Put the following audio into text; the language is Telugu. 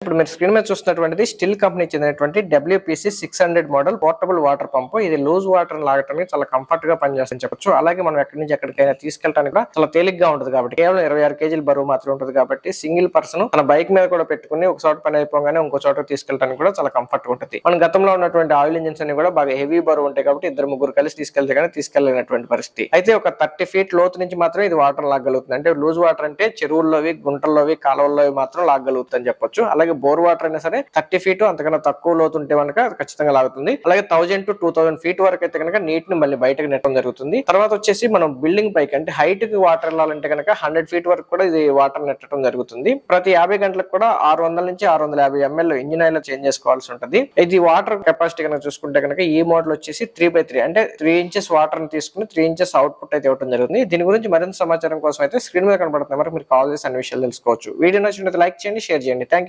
ఇప్పుడు మీరు స్క్రీన్ మీద చూస్తున్నటువంటిది స్టిల్ కంపెనీ చెందినటువంటి WPC six hundred model portable water pump ఇది లూజ్ వాటర్ లాగటానికి చాలా కంఫర్ట్గా పనిచేస్తుంది చెప్పొచ్చు. అలాగే మనం ఎక్కడి నుంచి ఎక్కడికైనా తీసుకెళ్ళడానికి కూడా చాలా తేలిగ్గా ఉంటుంది కాబట్టి. కేవలం ఇరవై ఆరు కేజీల బరువు మాత్రం ఉంటుంది కాబట్టి సింగిల్ పర్సన్ తన బైక్ మీద కూడా పెట్టుకుని ఒక చోట పని అయిపోగానే ఇంకో చోట తీసుకెళ్ళడానికి కూడా చాలా కంఫర్ట్ ఉంటుంది. మన గతంలో ఉన్నటువంటి ఆయిల్ ఇంజిన్స్ అన్ని కూడా బాగా హెవీ బరువు ఉంటాయి కాబట్టి ఇద్దరు ముగ్గురు కలిసి తీసుకెళ్తే కానీ తీసుకెళ్ళలేనటువంటి పరిస్థితి. అయితే ఒక థర్టీ ఫీట్ లోతు నుంచి మాత్రం ఇది వాటర్ లాగలుగుతుంది అంటే లూజ్ వాటర్ అంటే చెరువుల్లోవి గుంటల్లోవి కాలువల్లోవి మాత్రం లాగలుగుతుంది అని చెప్పొచ్చు. అలాగే బోర్ వాటర్ అయినా సరే థర్టీ ఫీట్ అంతకన్నా తక్కువ లోతు ఉంటే కనుక ఖచ్చితంగా లాగుతుంది. అలాగే thousand to two thousand feet వరకు అయితే కనుక నీటిని మళ్ళీ బయటకు నెట్టడం జరుగుతుంది. తర్వాత వచ్చేసి మనం బిల్డింగ్ పైకి అంటే హైట్కి వాటర్ వెళ్ళాలంటే కనుక హండ్రెడ్ ఫీట్ వరకు కూడా ఇది వాటర్ నెట్టడం జరుగుతుంది. ప్రతి యాభై గంటలకు కూడా ఆరు వందల నుంచి ఆరు వందల యాభై ఎంఎల్ ఇంజిన్ ఆయిల్ చేంజ్ చేసుకోవాల్సి ఉంటుంది. ఇది వాటర్ కెపాసిటీ కనుక చూసుకుంటే కనుక ఈ మోడల్ వచ్చేసి త్రీ బై త్రీ అంటే త్రీ ఇంచెస్ వాటర్ని తీసుకుని త్రీ ఇంచెస్ అవుట్పుట్ అయితే ఇవ్వడం జరుగుతుంది. దీని గురించి మరింత సమాచారం కోసం అయితే స్క్రీన్ మీద కనబడుతుంది మరి మీరు కాల్ చేసి అన్ని విషయాలు తెలుసుకోవచ్చు. వీడియో నచ్చినట్లయితే లైక్ చేయండి షేర్ చేయండి. థ్యాంక్